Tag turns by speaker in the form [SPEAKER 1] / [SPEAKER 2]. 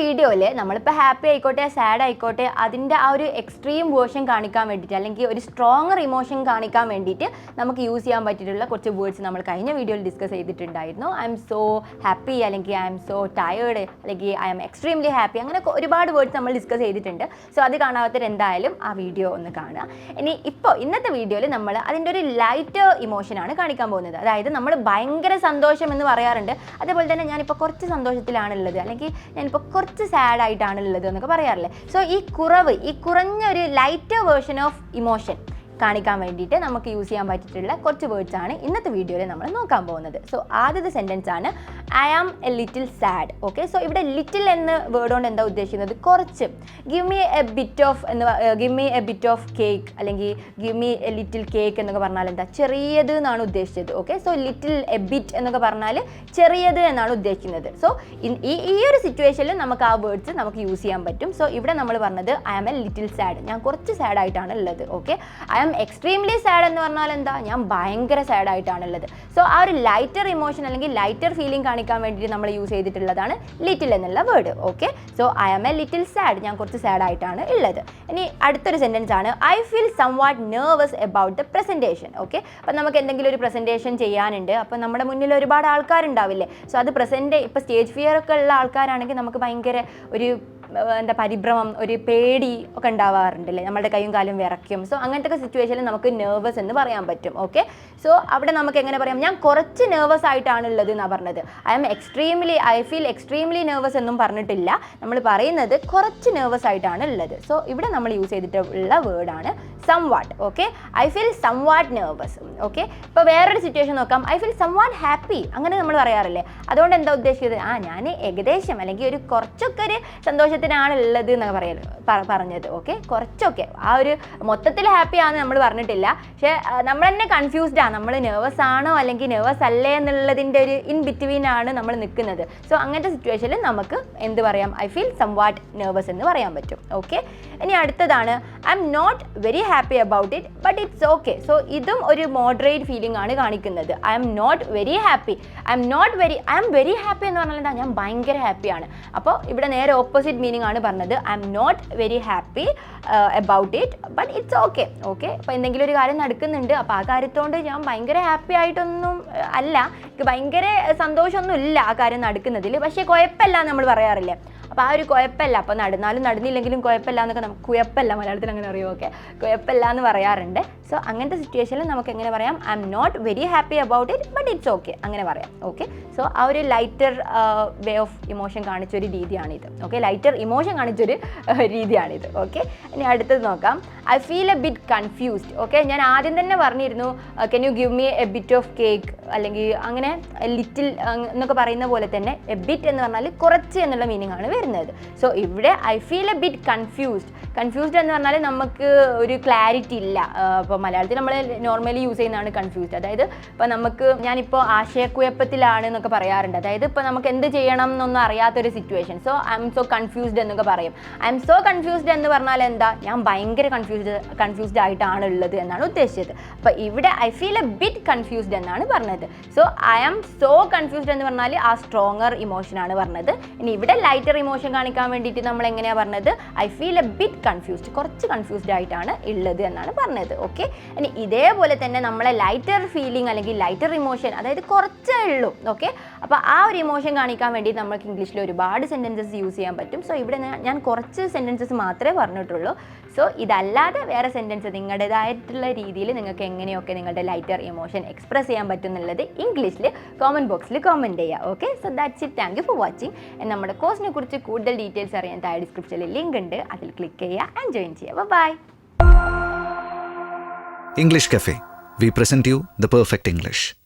[SPEAKER 1] വീഡിയോയിൽ നമ്മളിപ്പോൾ ഹാപ്പി ആയിക്കോട്ടെ സാഡ് ആയിക്കോട്ടെ അതിന്റെ ആ ഒരു എക്സ്ട്രീം വേർഷൻ കാണിക്കാൻ വേണ്ടിയിട്ട് അല്ലെങ്കിൽ ഒരു സ്ട്രോങ്ങർ ഇമോഷൻ കാണിക്കാൻ വേണ്ടിയിട്ട് നമുക്ക് യൂസ് ചെയ്യാൻ പറ്റിയിട്ടുള്ള കുറച്ച് വേർഡ്സ് നമ്മൾ കഴിഞ്ഞ വീഡിയോയിൽ ഡിസ്കസ് ചെയ്തിട്ടുണ്ടായിരുന്നു. ഐ എം സോ ഹാപ്പി അല്ലെങ്കിൽ ഐ എം സോ ടയേർഡ് അല്ലെങ്കിൽ ഐ എം എക്സ്ട്രീംലി ഹാപ്പി അങ്ങനെ ഒരുപാട് വേർഡ്സ് നമ്മൾ ഡിസ്കസ് ചെയ്തിട്ടുണ്ട്. സോ അത് കാണാത്തവർ എന്തായാലും ആ വീഡിയോ ഒന്ന് കാണുക. ഇനി ഇപ്പോൾ ഇന്നത്തെ വീഡിയോയിൽ നമ്മൾ അതിന്റെ ഒരു ലൈറ്റ് ഇമോഷനാണ് കാണിക്കാൻ പോകുന്നത്. അതായത് നമ്മൾ ഭയങ്കര സന്തോഷം എന്ന് പറയാറുണ്ട്. അതേപോലെ തന്നെ ഞാനിപ്പോൾ കുറച്ച് സന്തോഷത്തിലാണുള്ളത്. അല്ലെങ്കിൽ ഞാനിപ്പോൾ കുറച്ച് സാഡ് ആയിട്ടാണ് ഉള്ളത് എന്നൊക്കെ പറയാറില്ലേ? സോ ഈ കുറവ് ഈ കുറഞ്ഞ ഒരു ലൈറ്റർ വേർഷൻ ഓഫ് ഇമോഷൻ കാണിക്കാൻ വേണ്ടിയിട്ട് നമുക്ക് യൂസ് ചെയ്യാൻ പറ്റിയിട്ടുള്ള കുറച്ച് വേർഡ്സ് ആണ് ഇന്നത്തെ വീഡിയോയിൽ നമ്മൾ നോക്കാൻ പോകുന്നത്. സോ ആദ്യത്തെ സെന്റൻസ് ആണ് I am a little sad okay so ഇവിടെ ലിറ്റിൽ എന്ന വേർഡ് കൊണ്ട് എന്താ ഉദ്ദേശിക്കുന്നത്? കുറച്ച്. Give me a bit of എന്ന് give me a bit of cake അല്ലെങ്കിൽ give me a little cake എന്നൊക്കെ പറഞ്ഞാൽ എന്താ? ചെറിയത് എന്നാണ് ഉദ്ദേശിച്ചത്. Okay so little a bit എന്നൊക്കെ പറഞ്ഞാൽ ചെറിയത് എന്നാണ് ഉദ്ദേശിക്കുന്നത്. സോ ഈ ഈ ഒരു സിറ്റുവേഷനിൽ നമുക്ക് ആ വേർഡ്സ് നമുക്ക് യൂസ് ചെയ്യാൻ പറ്റും. സോ ഇവിടെ നമ്മൾ പറഞ്ഞത് I am a little sad ഞാൻ കുറച്ച് സാഡ് ആയിട്ടാണ് ഉള്ളത്. Okay I am extremely sad എന്ന് പറഞ്ഞാൽ എന്താ? ഞാൻ ഭയങ്കര സാഡ് ആയിട്ടാണ് ഉള്ളത്. സോ ആ ഒരു ലൈറ്റർ ഇമോഷൻ അല്ലെങ്കിൽ ലൈറ്റർ ഫീലിംഗ് കാണിക്കാൻ വേണ്ടിയിട്ട് നമ്മൾ യൂസ് ചെയ്തിട്ടുള്ളതാണ് ലിറ്റിൽ എന്നുള്ള word okay so I am a little sad ഞാൻ കുറച്ച് സാഡ് ആയിട്ടാണ് ഉള്ളത്. ഇനി അടുത്തൊരു സെന്റൻസ് ആണ്. I feel somewhat nervous about the presentation okay അപ്പം നമുക്ക് എന്തെങ്കിലും ഒരു പ്രസന്റേഷൻ ചെയ്യാനുണ്ട്. അപ്പം നമ്മുടെ മുന്നിൽ ഒരുപാട് ആൾക്കാരുണ്ടാവില്ലേ? സോ അത് പ്രസന്റ് ഇപ്പോൾ സ്റ്റേജ് ഫിയർ ഒക്കെ ഉള്ള ആൾക്കാരാണെങ്കിൽ നമുക്ക് ഭയങ്കര ഒരു എന്താ പരിഭ്രമം ഒരു പേടി ഒക്കെ ഉണ്ടാവാറുണ്ടല്ലേ? നമ്മുടെ കൈയും കാലും വിറയ്ക്കും. സോ അങ്ങനത്തെ ഒക്കെ സിറ്റുവേഷനിൽ നമുക്ക് നെർവസ് എന്ന് പറയാൻ പറ്റും. ഓക്കെ സോ അവിടെ നമുക്ക് എങ്ങനെ പറയാം? ഞാൻ കുറച്ച് നെർവസ് ആയിട്ടാണ് ഉള്ളത് എന്നാണ് പറഞ്ഞത്. I'm extremely I feel extremely nervous എന്നും പറഞ്ഞിട്ടില്ല. നമ്മൾ പറയുന്നത് കുറച്ച് നെർവസ് ആയിട്ടാണ് ഉള്ളത് സോ ഇവിടെ നമ്മൾ യൂസ് ചെയ്തിട്ടുള്ള വേർഡാണ് somewhat okay I feel somewhat nervous okay ഇപ്പോൾ വേറൊരു സിറ്റുവേഷൻ നോക്കാം. I feel somewhat happy അങ്ങനെ നമ്മൾ പറയാറില്ലേ? അതുകൊണ്ട് എന്താ ഉദ്ദേശിച്ചത്? ആ ഞാൻ ഏകദേശം അല്ലെങ്കിൽ ഒരു കുറച്ചൊക്കെ ഒരു സന്തോഷത്തിനാണ് ഉള്ളത് എന്നൊക്കെ പറയൽ പറഞ്ഞത്. ഓക്കെ കുറച്ചൊക്കെ. ആ ഒരു മൊത്തത്തിൽ ഹാപ്പി ആണെന്ന് നമ്മൾ പറഞ്ഞിട്ടില്ല. പക്ഷേ നമ്മൾ തന്നെ കൺഫ്യൂസ്ഡ് നമ്മൾ നെർവസ് ആണോ അല്ലെങ്കിൽ നെർവസ് അല്ലേ എന്നുള്ളതിന്റെ ഒരു ഇൻ ബിറ്റ്വീൻ ആണ് നമ്മൾ നിൽക്കുന്നത് സോ അങ്ങനത്തെ സിറ്റുവേഷനിൽ നമുക്ക് എന്ത് പറയാം? I feel somewhat nervous എന്ന് പറയാൻ പറ്റും. ഓക്കെ ഇനി അടുത്തതാണ്. I'm not very happy about it but it's okay so ഇതും ഒരു മോഡറേറ്റ് ഫീലിംഗ് ആണ് കാണിക്കുന്നത്. I'm not very I'm not not I'm very happy ഹാപ്പി എന്ന് പറഞ്ഞാൽ എന്താ? ഞാൻ ഭയങ്കര ഹാപ്പിയാണ് അപ്പോൾ ഇവിടെ നേരെ ഓപ്പോസിറ്റ് മീനിങ് ആണ് പറഞ്ഞത്. I'm not very happy about it but it's okay okay അപ്പോൾ എന്തെങ്കിലും ഒരു കാര്യം നടക്കുന്നുണ്ട് അപ്പോൾ ആ കാര്യത്തോണ്ട് ഞാൻ ഭയങ്കര ഹാപ്പി ആയിട്ടൊന്നും അല്ല എനിക്ക് ഭയങ്കര സന്തോഷമൊന്നും ഇല്ല ആ കാര്യം നടക്കുന്നതിൽ പക്ഷേ കുഴപ്പമില്ല നമ്മൾ പറയാറില്ലേ? അപ്പോൾ ആ ഒരു കുഴപ്പമില്ല. അപ്പോൾ നടന്നാലും നടന്നില്ലെങ്കിലും കുഴപ്പമില്ല എന്നൊക്കെ നമുക്ക് കുഴപ്പമില്ല. മലയാളത്തിൽ അങ്ങനെ അറിയുമോ ഓക്കെ കുഴപ്പമില്ല എന്ന് പറയാറുണ്ട്. സോ അങ്ങനത്തെ സിറ്റുവേഷനിൽ നമുക്ക് എങ്ങനെ പറയാം? I'm not very happy about it but it's okay അങ്ങനെ പറയാം. ഓക്കെ സോ ആ ഒരു ലൈറ്റർ വേ ഓഫ് ഇമോഷൻ കാണിച്ചൊരു രീതിയാണിത്. ഓക്കെ ലൈറ്റർ ഇമോഷൻ കാണിച്ചൊരു രീതിയാണിത്. ഓക്കെ ഇനി അടുത്തത് നോക്കാം. I feel a bit confused okay ഞാൻ ആദ്യം തന്നെ പറഞ്ഞിരുന്നു can you give me a bit of cake അല്ലെങ്കിൽ അങ്ങനെ ലിറ്റിൽ എന്നൊക്കെ പറയുന്ന പോലെ തന്നെ എ ബിറ്റ് എന്ന് പറഞ്ഞാൽ കുറച്ച് എന്നുള്ള മീനിങ് ആണ്. വരുന്നത്. സോ ഇവിടെ I feel a bit confused confused എന്ന് പറഞ്ഞാൽ നമുക്ക് ഒരു ക്ലാരിറ്റി ഇല്ല. ഇപ്പോൾ മലയാളത്തിൽ നമ്മൾ നോർമലി യൂസ് ചെയ്യുന്നതാണ് കൺഫ്യൂസ്ഡ് അതായത് ഇപ്പോൾ നമുക്ക് ഞാനിപ്പോൾ ആശയക്കുഴപ്പത്തിലാണ് എന്നൊക്കെ പറയാറുണ്ട്. അതായത് ഇപ്പോൾ നമുക്ക് എന്ത് ചെയ്യണം എന്നൊന്നും അറിയാത്തൊരു situation so I'm so confused എന്നൊക്കെ പറയും. ഐ എം സോ കൺഫ്യൂസ്ഡ് എന്ന് പറഞ്ഞാൽ എന്താ? ഞാൻ ഭയങ്കര കൺഫ്യൂസ്ഡ് കൺഫ്യൂസ്ഡ് ആയിട്ടാണ് ഉള്ളത് എന്നാണ് ഉദ്ദേശിച്ചത്. അപ്പോൾ ഇവിടെ I feel a bit confused എന്നാണ് പറഞ്ഞത്. So I am so confused എന്ന് പറഞ്ഞാൽ ആ സ്ട്രോങ്ങർ ഇമോഷനാണ് പറഞ്ഞത്. ഇനി ഇവിടെ ലൈറ്റർ ഇമോഷൻ കാണിക്കാൻ വേണ്ടിയിട്ട് നമ്മൾ എങ്ങനെയാണ് പറഞ്ഞത്? I feel a bit confused കുറച്ച് കൺഫ്യൂസ്ഡ് ആയിട്ടാണ് ഉള്ളത് എന്നാണ് പറഞ്ഞത്. ഓക്കെ ഇനി ഇതേപോലെ തന്നെ നമ്മളെ ലൈറ്റർ ഫീലിംഗ് അല്ലെങ്കിൽ ലൈറ്റർ ഇമോഷൻ അതായത് കുറച്ചേ ഉള്ളൂ. ഓക്കെ അപ്പോൾ ആ ഒരു ഇമോഷൻ കാണിക്കാൻ വേണ്ടി നമ്മൾക്ക് ഇംഗ്ലീഷിൽ ഒരുപാട് സെന്റൻസസ് യൂസ് ചെയ്യാൻ പറ്റും. സോ ഇവിടെ ഞാൻ- കുറച്ച് സെന്റൻസസ് മാത്രമേ പറഞ്ഞിട്ടുള്ളൂ. സോ ഇതല്ലാതെ വേറെ സെന്റൻസ് നിങ്ങളുടേതായിട്ടുള്ള രീതിയിൽ നിങ്ങൾക്ക് എങ്ങനെയൊക്കെ നിങ്ങളുടെ ലൈറ്റർ ഇമോഷൻ എക്സ്പ്രസ് ചെയ്യാൻ പറ്റും എന്നുള്ളത് ഇംഗ്ലീഷിൽ കോമന്റ് ബോക്സിൽ കോമന്റ് ചെയ്യുക okay so that's it thank you for watching നമ്മുടെ കോഴ്സിനെ കുറിച്ച് കൂടുതൽ ഡീറ്റെയിൽസ് അറിയാൻ താഴെ ഡിസ്ക്രിപ്ഷനിൽ ലിങ്ക് ഉണ്ട്. അതിൽ ക്ലിക്ക് ചെയ്യുക ആൻഡ് ജോയിൻ ചെയ്യുക. By
[SPEAKER 2] English cafe we present you the perfect English.